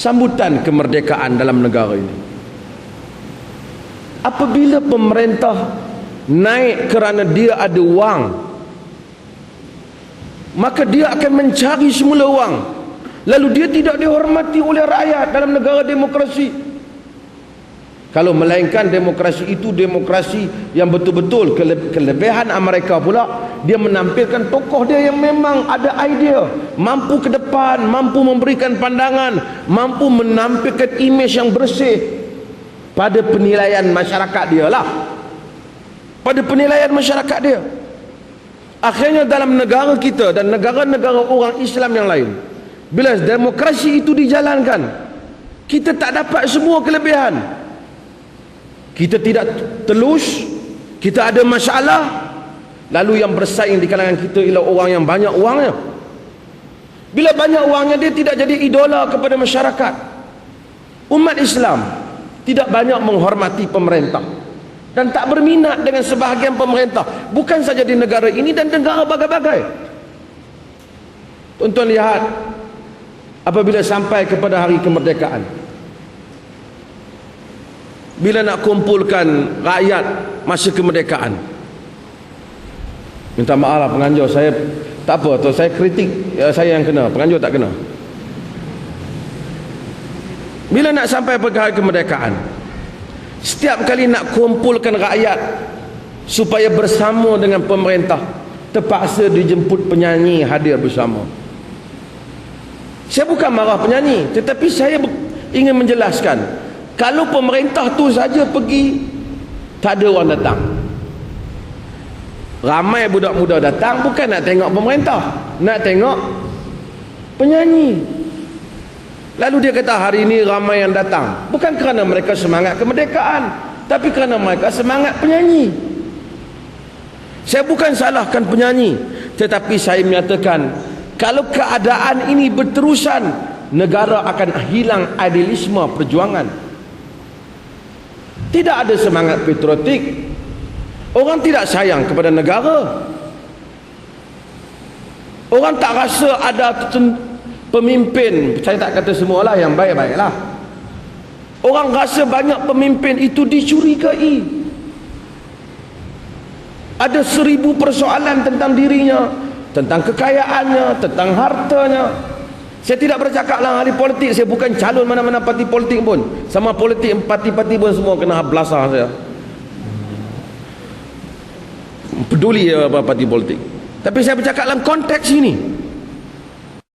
sambutan kemerdekaan dalam negara ini. Apabila pemerintah naik kerana dia ada wang maka dia akan mencari semula wang. Lalu dia tidak dihormati oleh rakyat dalam negara demokrasi kalau melainkan demokrasi itu demokrasi yang betul-betul kelebihan Amerika pula dia menampilkan tokoh dia yang memang ada idea, mampu ke depan, mampu memberikan pandangan, mampu menampilkan imej yang bersih pada penilaian masyarakat dia lah. Pada penilaian masyarakat dia. Akhirnya dalam negara kita dan negara-negara orang Islam yang lain, bila demokrasi itu dijalankan, kita tak dapat semua kelebihan kita tidak telus kita ada masalah. Lalu yang bersaing di kalangan kita ialah orang yang banyak uangnya. Bila banyak uangnya dia tidak jadi idola kepada masyarakat. Umat Islam tidak banyak menghormati pemerintah dan tak berminat dengan sebahagian pemerintah. Bukan saja di negara ini dan negara bagai-bagai. Tuan-tuan lihat apabila sampai kepada hari kemerdekaan bila nak kumpulkan rakyat masa kemerdekaan. Minta maaf lah penganjur saya tak apa tu saya kritik ya, saya yang kena penganjur tak kena. Bila nak sampai perkara kemerdekaan setiap kali nak kumpulkan rakyat supaya bersama dengan pemerintah terpaksa dijemput penyanyi hadir bersama. Saya bukan marah penyanyi tetapi saya ingin menjelaskan kalau pemerintah tu saja pergi tak ada orang datang. Ramai budak muda datang bukan nak tengok pemerintah nak tengok penyanyi. Lalu dia kata hari ini ramai yang datang. Bukan kerana mereka semangat kemerdekaan tapi kerana mereka semangat penyanyi. Saya bukan salahkan penyanyi tetapi saya menyatakan kalau keadaan ini berterusan negara akan hilang idealisme perjuangan tidak ada semangat patriotik. Orang tidak sayang kepada negara. Orang tak rasa ada pemimpin. Saya tak kata semualah yang baik-baiklah. Orang rasa banyak pemimpin itu dicurigai. Ada seribu persoalan tentang dirinya tentang kekayaannya tentang hartanya saya tidak bercakap lah ahli politik. Saya bukan calon mana-mana parti politik pun. Sama politik parti-parti pun semua Kena belasah saya. Peduli ya parti politik. Tapi saya bercakap dalam konteks ini